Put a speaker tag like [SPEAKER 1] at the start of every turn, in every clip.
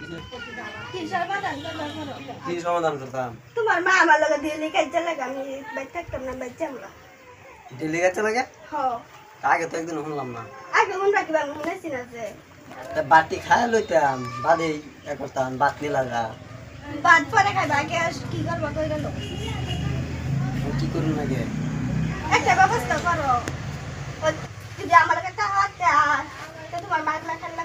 [SPEAKER 1] কি সমাধান
[SPEAKER 2] করতাম?
[SPEAKER 1] তোমার মা আমার লগে দিলি কাজে লাগে আমি বাইর থাকতাম না বাইর না।
[SPEAKER 2] দিল্লি গেছে লাগে?
[SPEAKER 1] হ।
[SPEAKER 2] আগে তো একদিন শুনলাম না।
[SPEAKER 1] আগে মন রাখি বাং শুনেছি না যে?
[SPEAKER 2] তা বাটি খায় লইতাম বাদে এ করতাম বাতনি লাগা।
[SPEAKER 1] বাদ পরে খাইবা আগে কি করব কই গেল?
[SPEAKER 2] কি করুন আগে?
[SPEAKER 1] একটা ব্যবস্থা করো। যদি আমার লগে থাকতে আর তো তোমার মা না খান লাগবো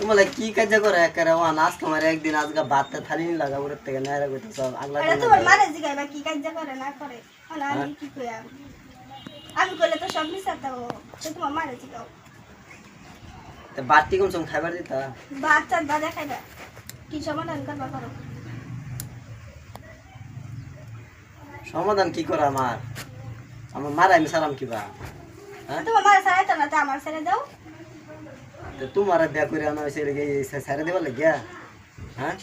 [SPEAKER 1] তোমার
[SPEAKER 2] কি কাজ করে একেবারে? ওয়ান আজ তোমার একদিন আজকে ভাতটা থালি নি লাগা ওর থেকে নাইরা কইতে সব আগলা
[SPEAKER 1] তোমার মারে জিগাইবা কি কাজ করে না করে? মানে আমি কি কই আমি করলে তো সব তো তোমার মারে জিগাও।
[SPEAKER 2] বাটি কম সম খাইবার দিতা?
[SPEAKER 1] বাজা খাইবা? কি সমাধান করবা করো?
[SPEAKER 2] সমাধান কি করে আমার? আমার মারা আমি সারাম কিবা হ্যাঁ?
[SPEAKER 1] তোমার মারে সারাইতো না তো আমার ছেড়ে দাও।
[SPEAKER 2] তো তোমার বিয়া করে আনা হয়েছে লেগে সারে দেবার লাগিয়া হ্যাঁ?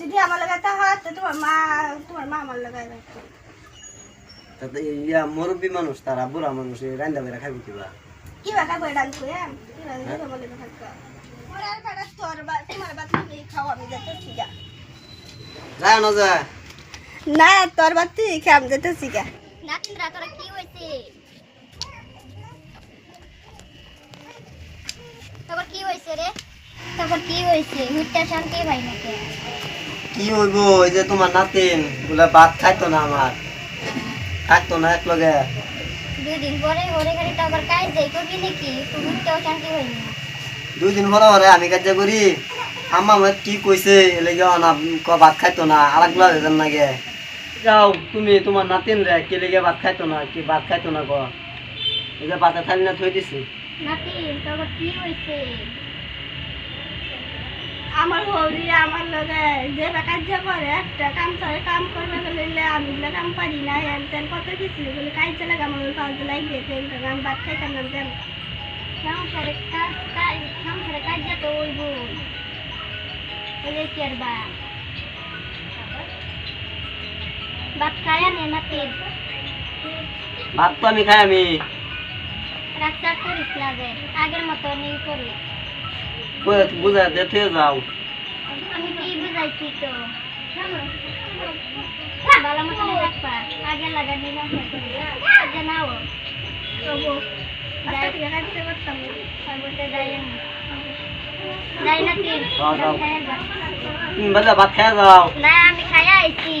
[SPEAKER 1] যদি আমার লাগে তা হাত তো তোমার মা তোমার মা আমার লাগাই
[SPEAKER 2] তাতে ইয়া মুরব্বী মানুষ তারা বুড়া মানুষ রান্দা বেড়া খাবি কিবা?
[SPEAKER 1] কি বাকা কই ডান কই আম কি বাকা কই বলে না থাকা ওরা আর পাড়া তোর বা তোমার বাত তুমি খাও আমি যেতে শিখা
[SPEAKER 2] যায় না যায়।
[SPEAKER 1] না তোর বাত খাম যেতে শিখা
[SPEAKER 3] নাতিনরা তোরা কি হয়েছে কি হয়েছে শান্তি
[SPEAKER 2] কি হইব ওই যে তোমার নাতিন বলে ভাত খাইতো না আমার। থাকতো না এক লগে
[SPEAKER 3] দুই দিন পরে ঘরে ঘরে তো আবার কাজ যাই করবি নাকি? তো হুটটাও শান্তি হয়নি
[SPEAKER 2] দুই দিন পরে আমি কাজ করি। আম্মা আমার কি কইছে এলেগে না ক ভাত খাইতো না আর এক লগে যেন নাগে। যাও তুমি তোমার নাতিন রে কে লেগে ভাত খাইতো না কি ভাত খাইতো না ক? এই যে ভাতে থালি না থই দিছি।
[SPEAKER 3] নাতি তারপর কি হয়েছে
[SPEAKER 1] আমার হরি আমার লগে যে কাজ করে একটা কাম করে কাম করবে বলে আমি বলে কাম পারি না এন তেন কত কিছু বলে কাজ লাগে আমার পাঁচ লাগে তেন আমি ভাত খাইতাম না তেন
[SPEAKER 3] সংসারে কাজ সংসারে কাজ তো হইব। এলে কি আর বা? ভাত খায়া নে নাতি
[SPEAKER 2] ভাত তো আমি খাই আমি।
[SPEAKER 3] রাস্তা করিস না যে আগের মতো নেই করি।
[SPEAKER 2] কই বুঝা দেখে যাও।
[SPEAKER 3] তিন
[SPEAKER 2] বলে ভাত খাই যাও।
[SPEAKER 3] না আমি খাইয়া আইছি।